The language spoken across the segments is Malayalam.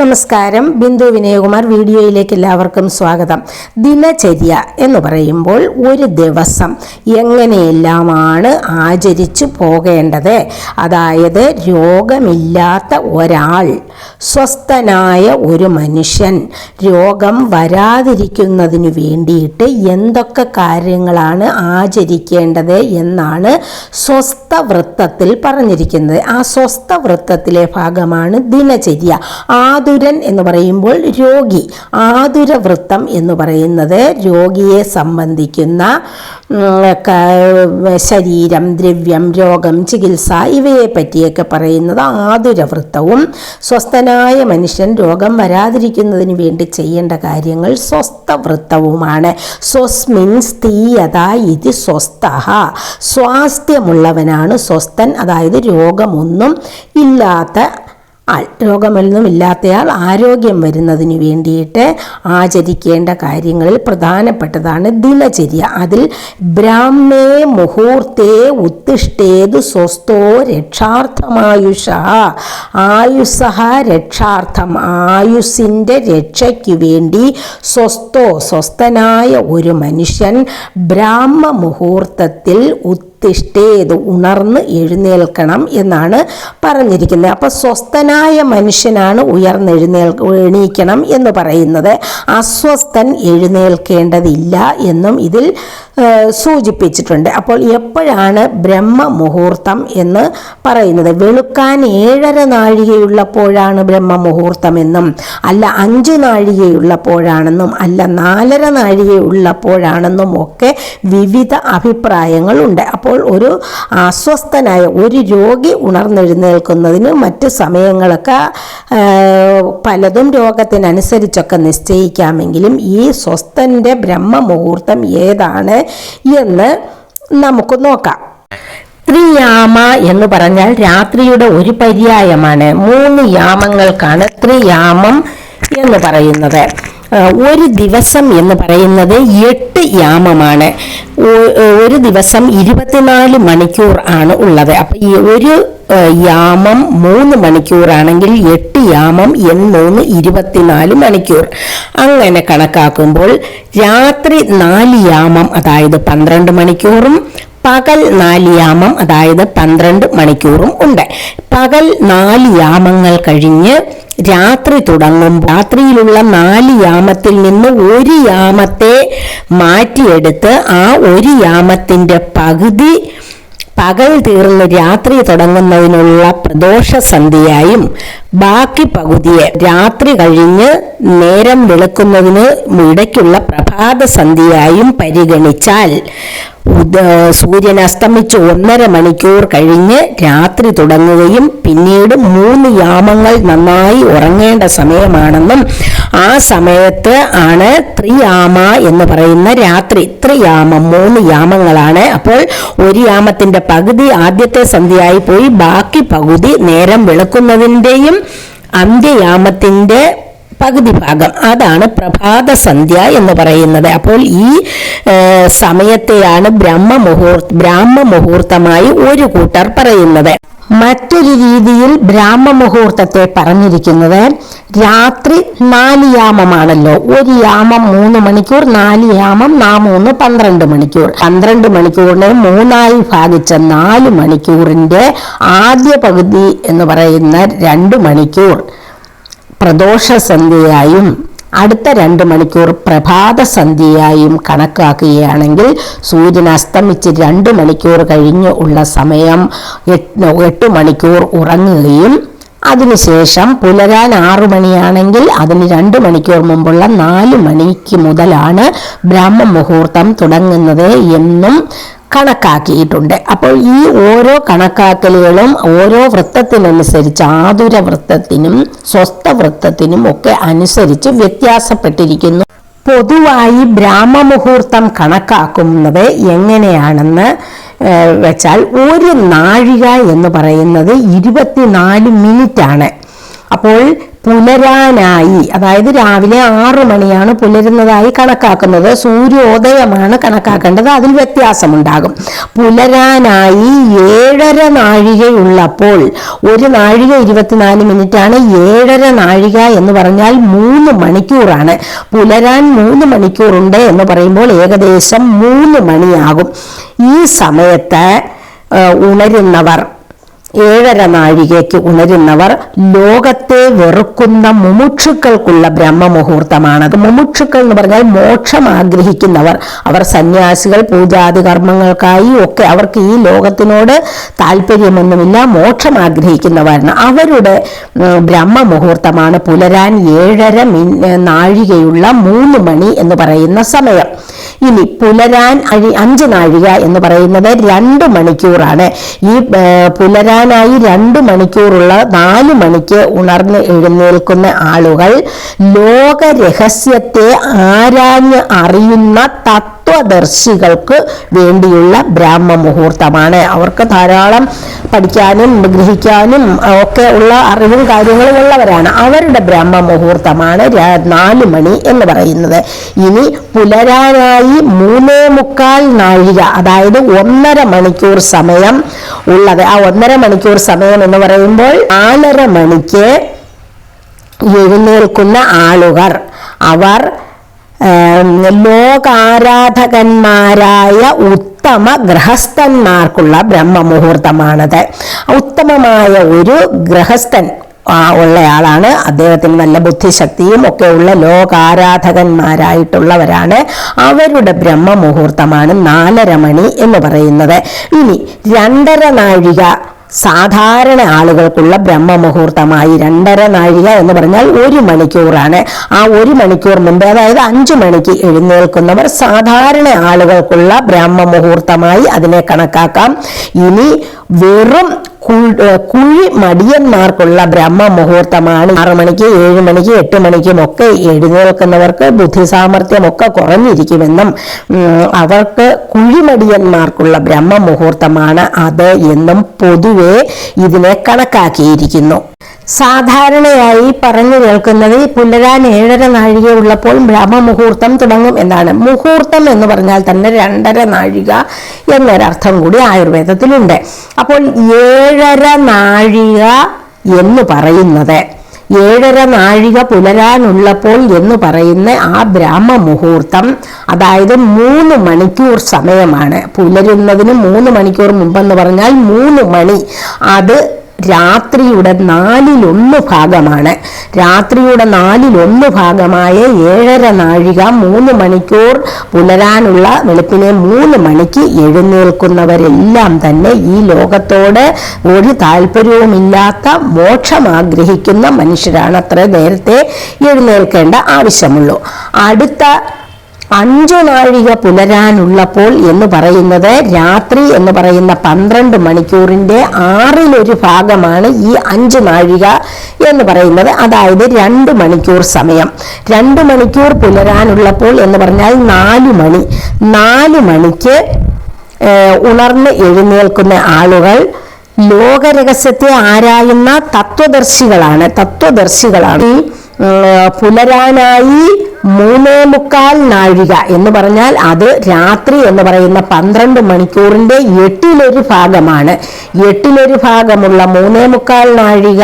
നമസ്കാരം. ബിന്ദു വിനയകുമാർ വീഡിയോയിലേക്ക് എല്ലാവർക്കും സ്വാഗതം. ദിനചര്യ എന്ന് പറയുമ്പോൾ ഒരു ദിവസം എങ്ങനെയെല്ലാമാണ് ആചരിച്ചു പോകേണ്ടത്? അതായത് രോഗമില്ലാത്ത ഒരാൾ സ്വസ്ഥനായ ഒരു മനുഷ്യൻ രോഗം വരാതിരിക്കുന്നതിന് വേണ്ടിയിട്ട് എന്തൊക്കെ കാര്യങ്ങളാണ് ആചരിക്കേണ്ടത് എന്നാണ് സ്വസ്ഥ വൃത്തത്തിൽ പറഞ്ഞിരിക്കുന്നത്. ആ സ്വസ്ഥവൃത്തത്തിലെ ഭാഗമാണ് ദിനചര്യ. ആതുരൻ എന്ന് പറയുമ്പോൾ രോഗി. ആതുര വൃത്തം എന്ന് പറയുന്നത് രോഗിയെ സംബന്ധിക്കുന്ന ശരീരം ദ്രവ്യം രോഗം ചികിത്സ ഇവയെ പറ്റിയൊക്കെ പറയുന്നത് ആതുര വൃത്തവും സ്വസ്ഥനായ മനുഷ്യൻ രോഗം വരാതിരിക്കുന്നതിന് വേണ്ടി ചെയ്യേണ്ട കാര്യങ്ങൾ സ്വസ്ഥ വൃത്തവുമാണ് സ്വസ്മിൻ സ്ഥീയത ഇത് സ്വസ്ഥ സ്വാസ്ഥ്യമുള്ളവനാണ് സ്വസ്ഥൻ അതായത് രോഗമൊന്നും ഇല്ലാത്ത ആൾ. രോഗമൊന്നും ഇല്ലാത്തയാൾ ആരോഗ്യം വരുന്നതിന് വേണ്ടിയിട്ട് ആചരിക്കേണ്ട കാര്യങ്ങളിൽ പ്രധാനപ്പെട്ടതാണ് ദിനചര്യ. അതിൽ ബ്രാഹ്മേ മുഹൂർത്തേ ഉത്തിഷ്ടേത് സ്വസ്ഥോ രക്ഷാർത്ഥമായുഷ. ആയുസ്സഹ രക്ഷാർത്ഥം. ആയുസ്സിന്റെ രക്ഷയ്ക്ക് വേണ്ടി സ്വസ്ഥോ സ്വസ്ഥനായ ഒരു മനുഷ്യൻ ബ്രാഹ്മ മുഹൂർത്തത്തിൽ ഉത്തിഷ്ടേത് ഉണർന്ന് എഴുന്നേൽക്കണം എന്നാണ് പറഞ്ഞിരിക്കുന്നത്. അപ്പോൾ സ്വസ്ഥനായ മനുഷ്യനാണ് ഉയർന്നെഴുന്നേൽ എണീക്കണം എന്ന് പറയുന്നത്. അസ്വസ്ഥൻ എഴുന്നേൽക്കേണ്ടതില്ല എന്നും ഇതിൽ സൂചിപ്പിച്ചിട്ടുണ്ട്. അപ്പോൾ എപ്പോഴാണ് ബ്രഹ്മ മുഹൂർത്തം എന്ന് പറയുന്നത്? വെളുക്കാൻ ഏഴര നാഴികയുള്ളപ്പോഴാണ് ബ്രഹ്മ മുഹൂർത്തമെന്നും അല്ല അഞ്ച് നാഴികയുള്ളപ്പോഴാണെന്നും അല്ല നാലര നാഴികയുള്ളപ്പോഴാണെന്നും ഒക്കെ വിവിധ അഭിപ്രായങ്ങളുണ്ട്. അപ്പോൾ ഒരു അസ്വസ്ഥനായ ഒരു രോഗി ഉണർന്നെഴുന്നേൽക്കുന്നതിന് മറ്റ് സമയങ്ങളൊക്കെ പലതും രോഗത്തിനനുസരിച്ചൊക്കെ നിശ്ചയിക്കാമെങ്കിലും ഈ സ്വസ്ഥന്റെ ബ്രഹ്മമുഹൂർത്തം ഏതാണ് എന്ന് നമുക്ക് നോക്കാം. ത്രിയാമ എന്ന് പറഞ്ഞാൽ രാത്രിയുടെ ഒരു പര്യായമാണ്. മൂന്ന് യാമങ്ങൾക്കാണ് ത്രിയാമം എന്ന് പറയുന്നത്. ഒരു ദിവസം എന്ന് പറയുന്നത് എട്ട് യാമമാണ്. ഒരു ദിവസം ഇരുപത്തിനാല് മണിക്കൂർ ആണ് ഉള്ളത്. അപ്പം ഈ ഒരു യാമം മൂന്ന് മണിക്കൂറാണെങ്കിൽ എട്ട് യാമം എന്നൂന്ന് ഇരുപത്തിനാല് മണിക്കൂർ. അങ്ങനെ കണക്കാക്കുമ്പോൾ രാത്രി നാല് യാമം അതായത് പന്ത്രണ്ട് മണിക്കൂറും പകൽ നാല് യാമം അതായത് പന്ത്രണ്ട് മണിക്കൂറും ഉണ്ട്. പകൽ നാല് യാമങ്ങൾ കഴിഞ്ഞ് രാത്രി തുടങ്ങും. രാത്രിയിലുള്ള നാല് യാമത്തിൽ നിന്ന് ഒരു യാമത്തെ മാറ്റിയെടുത്ത് ആ ഒരു യാമത്തിന്റെ പകുതി പകൽ തീർന്ന് രാത്രി തുടങ്ങുന്നതിനുള്ള പ്രദോഷ സന്ധ്യയായും ബാക്കി പകുതിയെ രാത്രി കഴിഞ്ഞ് നേരം വെളുക്കുന്നതിന് ഇടയ്ക്കുള്ള പ്രഭാത സന്ധ്യയായും പരിഗണിച്ചാൽ സൂര്യൻ അസ്തമിച്ച് ഒന്നര മണിക്കൂർ കഴിഞ്ഞ് രാത്രി തുടങ്ങുകയും പിന്നീട് മൂന്ന് യാമങ്ങൾ നന്നായി ഉറങ്ങേണ്ട സമയമാണെന്നും ആ സമയത്ത് ആണ് ത്രിയാമ എന്ന് പറയുന്ന രാത്രി ത്രിയാമം മൂന്ന് യാമങ്ങളാണ്. അപ്പോൾ ഒരു യാമത്തിന്റെ പകുതി ആദ്യത്തെ സന്ധ്യയായി പോയി ബാക്കി പകുതി നേരം വെളുക്കുന്നതിന്റെയും അന്ത്യയാമത്തിന്റെ പകുതി ഭാഗം. അതാണ് പ്രഭാത സന്ധ്യ എന്ന് പറയുന്നത്. അപ്പോൾ ഈ സമയത്തെയാണ് ബ്രഹ്മ മുഹൂർത്ത ബ്രാഹ്മ മുഹൂർത്തമായി ഒരു കൂട്ടർ പറയുന്നത്. മറ്റൊരു രീതിയിൽ ബ്രാഹ്മ മുഹൂർത്തത്തെ പറഞ്ഞിരിക്കുന്നത് രാത്രി നാല് യാമമാണല്ലോ. ഒരു യാമം മൂന്ന് മണിക്കൂർ നാല് യാമം നാ മൂന്ന് പന്ത്രണ്ട് മണിക്കൂർ. പന്ത്രണ്ട് മണിക്കൂറിനെ മൂന്നായി ഭാഗിച്ച നാല് മണിക്കൂറിന്റെ ആദ്യ പകുതി എന്ന് പറയുന്ന രണ്ട് മണിക്കൂർ. പ്രദോഷ സന്ധ്യയായും അടുത്ത രണ്ട് മണിക്കൂർ പ്രഭാത സന്ധ്യയായും കണക്കാക്കുകയാണെങ്കിൽ സൂര്യൻ അസ്തമിച്ച് രണ്ട് മണിക്കൂർ കഴിഞ്ഞ് ഉള്ള സമയം എട്ട് എട്ട് മണിക്കൂർ ഉറങ്ങുകയും അതിനുശേഷം പുലരാൻ ആറു മണിയാണെങ്കിൽ അതിന് രണ്ട് മണിക്കൂർ മുമ്പുള്ള നാല് മണിക്ക് മുതലാണ് ബ്രാഹ്മ മുഹൂർത്തം തുടങ്ങുന്നത് എന്നും കണക്കാക്കിയിട്ടുണ്ട്. അപ്പോൾ ഈ ഓരോ കണക്കാക്കലുകളും ഓരോ വൃത്തത്തിനനുസരിച്ച് ആതുര വൃത്തത്തിനും സ്വസ്ഥ വൃത്തത്തിനും ഒക്കെ അനുസരിച്ച് വ്യത്യാസപ്പെട്ടിരിക്കുന്നു. പൊതുവായി ബ്രാഹ്മമുഹൂർത്തം കണക്കാക്കുന്നത് എങ്ങനെയാണെന്ന് വെച്ചാൽ ഒരു നാഴിക എന്ന് പറയുന്നത് ഇരുപത്തിനാല് മിനിറ്റ് ആണ് അപ്പോൾ പുലരാനായി അതായത് രാവിലെ ആറു മണിയാണ് പുലരുന്നതായി കണക്കാക്കുന്നത്. സൂര്യോദയമാണ് കണക്കാക്കേണ്ടത്. അതിൽ വ്യത്യാസമുണ്ടാകും. പുലരാനായി ഏഴര നാഴികയുള്ളപ്പോൾ ഒരു നാഴിക ഇരുപത്തിനാല് മിനിറ്റാണ് ഏഴര നാഴിക എന്ന് പറഞ്ഞാൽ മൂന്ന് മണിക്കൂറാണ്. പുലരാൻ മൂന്ന് മണിക്കൂറുണ്ട് എന്ന് പറയുമ്പോൾ ഏകദേശം മൂന്ന് മണിയാകും. ഈ സമയത്ത് ഉണരുന്നവർ ഏഴര നാഴികയ്ക്ക് ഉണരുന്നവർ ലോകത്തെ വെറുക്കുന്ന മുമുക്ഷുക്കൾക്കുള്ള ബ്രഹ്മമുഹൂർത്തമാണ്. മുമുക്ഷുക്കൾ എന്ന് പറഞ്ഞാൽ മോക്ഷം ആഗ്രഹിക്കുന്നവർ. അവർ സന്യാസികൾ പൂജാതി കർമ്മങ്ങൾക്കായി ഒക്കെ അവർക്ക് ഈ ലോകത്തിനോട് താല്പര്യമൊന്നുമില്ല മോക്ഷം ആഗ്രഹിക്കുന്നവരാണ്. അവരുടെ ബ്രഹ്മമുഹൂർത്തമാണ് പുലരാൻ ഏഴര നാഴികയുള്ള മൂന്ന് മണി എന്ന് പറയുന്ന സമയം. ഇനി പുലരാൻ അഴി അഞ്ച് നാഴിക എന്ന് പറയുന്നത് രണ്ട് മണിക്കൂറാണ്. ഈ പുലരാനായി രണ്ട് മണിക്കൂറുള്ള നാല് മണിക്ക് ഉണർന്ന് എഴുന്നേൽക്കുന്ന ആളുകൾ ലോകരഹസ്യത്തെ ആരാഞ്ഞ് അറിയുന്ന തത്വദർശികൾക്ക് വേണ്ടിയുള്ള ബ്രാഹ്മ മുഹൂർത്തമാണ് അവർക്ക് ധാരാളം പഠിക്കാനും ഗ്രഹിക്കാനും ഒക്കെ ഉള്ള അറിവും കാര്യങ്ങളും ഉള്ളവരാണ്. അവരുടെ ബ്രാഹ്മ മുഹൂർത്തമാണ് നാല് മണി എന്ന് പറയുന്നത്. ഇനി പുലരാനായി മൂന്നേ മുക്കാൽ നാഴിക അതായത് ഒന്നര മണിക്കൂർ സമയം ഉള്ളത്. ആ ഒന്നര മണിക്കൂർ സമയം എന്ന് പറയുമ്പോൾ നാലര മണിക്ക് എഴുന്നേൽക്കുന്ന ആളുകൾ. അവർ ലോകാരാധകന്മാരായ ഉത്തമ ഗൃഹസ്ഥന്മാർക്കുള്ള ബ്രഹ്മമുഹൂർത്തമാണത്. ഉത്തമമായ ഒരു ഗൃഹസ്ഥൻ ഉള്ളയാളാണ്. അദ്ദേഹത്തിന് നല്ല ബുദ്ധിശക്തിയും ഒക്കെ ഉള്ള ലോകാരാധകന്മാരായിട്ടുള്ളവരാണ്. അവരുടെ ബ്രഹ്മമുഹൂർത്തമാണ് നാലര മണി എന്ന് പറയുന്നത്. ഇനി രണ്ടര നാഴിക സാധാരണ ആളുകൾക്കുള്ള ബ്രഹ്മമുഹൂർത്തമായി രണ്ടര നാഴിക എന്ന് പറഞ്ഞാൽ ഒരു മണിക്കൂറാണ്. ആ ഒരു മണിക്കൂർ മുമ്പ് അതായത് അഞ്ചു മണിക്ക് എഴുന്നേൽക്കുന്നവർ സാധാരണ ആളുകൾക്കുള്ള ബ്രഹ്മമുഹൂർത്തമായി അതിനെ കണക്കാക്കാം. ഇനി വെറും കുഴി മടിയന്മാർക്കുള്ള ബ്രഹ്മ മുഹൂർത്തമാണ് ആറു മണിക്ക് ഏഴ് മണിക്ക് എട്ട് മണിക്കും ഒക്കെ എഴുന്നേൽക്കുന്നവർക്ക് ബുദ്ധി സാമർഥ്യമൊക്കെ കുറഞ്ഞിരിക്കുമെന്നും അവർക്ക് കുഴിമടിയന്മാർക്കുള്ള ബ്രഹ്മ മുഹൂർത്തമാണ് അത് എന്നും പൊതുവെ ഇതിനെ കണക്കാക്കിയിരിക്കുന്നു. സാധാരണയായി പറഞ്ഞു കേൾക്കുന്നത് പുലരാൻ ഏഴര നാഴിക ഉള്ളപ്പോൾ ബ്രഹ്മമുഹൂർത്തം തുടങ്ങും എന്നാണ്. മുഹൂർത്തം എന്ന് പറഞ്ഞാൽ തന്നെ രണ്ടര നാഴിക എന്നൊരർത്ഥം കൂടി ആയുർവേദത്തിലുണ്ട്. അപ്പോൾ ഏഴര നാഴിക എന്ന് പറയുന്നത് ഏഴര നാഴിക പുലരാനുള്ളപ്പോൾ എന്ന് പറയുന്ന ആ ബ്രാഹ്മ മുഹൂർത്തം അതായത് മൂന്ന് മണിക്കൂർ സമയമാണ്. പുലരുന്നതിന് മൂന്ന് മണിക്കൂർ മുമ്പെന്ന് പറഞ്ഞാൽ മൂന്ന് മണി. അത് രാത്രിയുടെ നാലിലൊന്ന് ഭാഗമാണ്. രാത്രിയുടെ നാലിലൊന്ന് ഭാഗമായ ഏഴര നാഴിക മൂന്ന് മണിക്കൂർ പുലരാനുള്ള വെളുപ്പിനെ മൂന്ന് മണിക്ക് എഴുന്നേൽക്കുന്നവരെല്ലാം തന്നെ ഈ ലോകത്തോട് ഒരു താല്പര്യവുമില്ലാത്ത മോക്ഷം ആഗ്രഹിക്കുന്ന മനുഷ്യരാണ്. അത്ര നേരത്തെ എഴുന്നേൽക്കേണ്ട ആവശ്യമുള്ളൂ. അടുത്ത അഞ്ചു നാഴിക പുലരാനുള്ളപ്പോൾ എന്ന് പറയുന്നത് രാത്രി എന്ന് പറയുന്ന പന്ത്രണ്ട് മണിക്കൂറിന്റെ ആറിലൊരു ഭാഗമാണ് ഈ അഞ്ച് നാഴിക എന്ന് പറയുന്നത്. അതായത് രണ്ട് മണിക്കൂർ സമയം. രണ്ട് മണിക്കൂർ പുലരാനുള്ളപ്പോൾ എന്ന് പറഞ്ഞാൽ നാല് മണി. നാല് മണിക്ക് ഉണർന്ന് എഴുന്നേൽക്കുന്ന ആളുകൾ ലോകരഹസ്യത്തെ ആരായുന്ന തത്വദർശികളാണ്. തത്വദർശികളാണ്. പുലരാനായി മൂന്നേ മുക്കാൽ നാഴിക എന്ന് പറഞ്ഞാൽ അത് രാത്രി എന്ന് പറയുന്ന പന്ത്രണ്ട് മണിക്കൂറിന്റെ എട്ടിലൊരു ഭാഗമാണ്. എട്ടിലൊരു ഭാഗമുള്ള മൂന്നേ മുക്കാൽ നാഴിക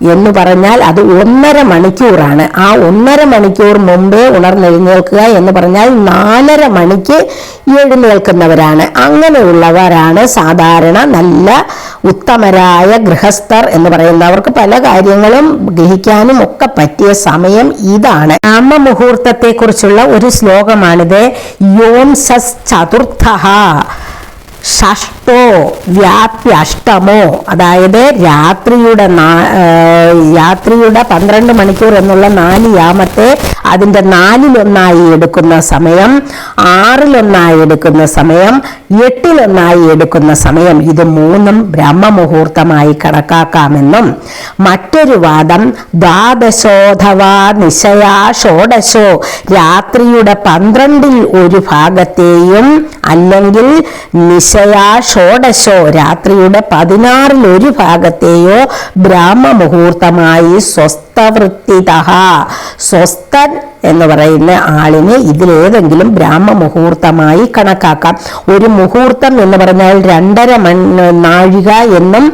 എന്ന് പറഞ്ഞാൽ അത് ഒന്നര മണിക്കൂറാണ്. ആ ഒന്നര മണിക്കൂർ മുമ്പേ ഉണർന്നെഴുന്നേൽക്കുക എന്ന് പറഞ്ഞാൽ നാലര മണിക്ക് എഴുന്നേൽക്കുന്നവരാണ്. അങ്ങനെയുള്ളവരാണ് സാധാരണ നല്ല ഉത്തമരായ ഗൃഹസ്ഥർ എന്ന് പറയുന്നവർക്ക് പല കാര്യങ്ങളും ഗ്രഹിക്കാനും ഒക്കെ പറ്റിയ സമയം ഇതാണ്. നാമമുഹൂർത്തത്തെ കുറിച്ചുള്ള ഒരു ശ്ലോകമാണിത്. യോം സസ് ചതുർത്ഥ ഷഷ്ടോ വ്യാപ്യഷ്ടമോ അതായത് രാത്രിയുടെ രാത്രിയുടെ പന്ത്രണ്ട് മണിക്കൂർ എന്നുള്ള നാല് യാമത്തെ അതിന്റെ നാലിലൊന്നായി എടുക്കുന്ന സമയം ആറിലൊന്നായി എടുക്കുന്ന സമയം എട്ടിലൊന്നായി എടുക്കുന്ന സമയം ഇത് മൂന്നും ബ്രഹ്മമുഹൂർത്തമായി കണക്കാക്കാമെന്നും മറ്റൊരു വാദം ദ്വാദശോധവാ നിശയാ ഷോഡശോ രാത്രിയുടെ പന്ത്രണ്ടിൽ ഒരു ഭാഗത്തെയും അല്ലെങ്കിൽ നിശയാ ഷോഡശോ രാത്രിയുടെ പതിനാറിൽ ഒരു ഭാഗത്തെയോ ബ്രാഹ്മമുഹൂർത്തമായി സ്വസ്ഥവൃത്തിത സ്വസ്ഥൻ എന്ന് പറയുന്ന ആളിനെ ഇതിലേതെങ്കിലും ബ്രാഹ്മ മുഹൂർത്തമായി കണക്കാക്കാം. ഒരു മുഹൂർത്തം എന്ന് പറഞ്ഞാൽ രണ്ടര മൺ നാഴിക എന്നും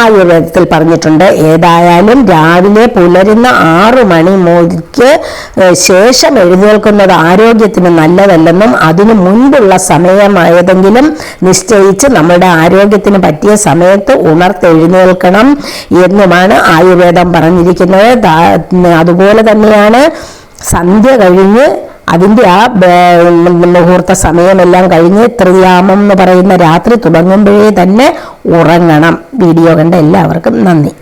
ആയുർവേദത്തിൽ പറഞ്ഞിട്ടുണ്ട്. ഏതായാലും രാവിലെ പുലരുന്ന ആറു മണി മുതൽക്ക് ശേഷം എഴുന്നേൽക്കുന്നത് ആരോഗ്യത്തിന് നല്ലതല്ലെന്നും അതിനു മുൻപുള്ള സമയമായതെങ്കിലും നിശ്ചയിച്ച് നമ്മുടെ ആരോഗ്യത്തിന് പറ്റിയ സമയത്ത് ഉണർത്തെഴുന്നേൽക്കണം എന്നുമാണ് ആയുർവേദം പറഞ്ഞിരിക്കുന്നത്. അതുപോലെ തന്നെയാണ് സന്ധ്യ കഴിഞ്ഞ് അതിന്റെ ആ മുഹൂർത്ത സമയമെല്ലാം കഴിഞ്ഞ് ത്രിയാമം എന്ന് പറയുന്ന രാത്രി തുടങ്ങുമ്പോഴേ തന്നെ ഉറങ്ങണം. വീഡിയോ കണ്ട എല്ലാവർക്കും നന്ദി.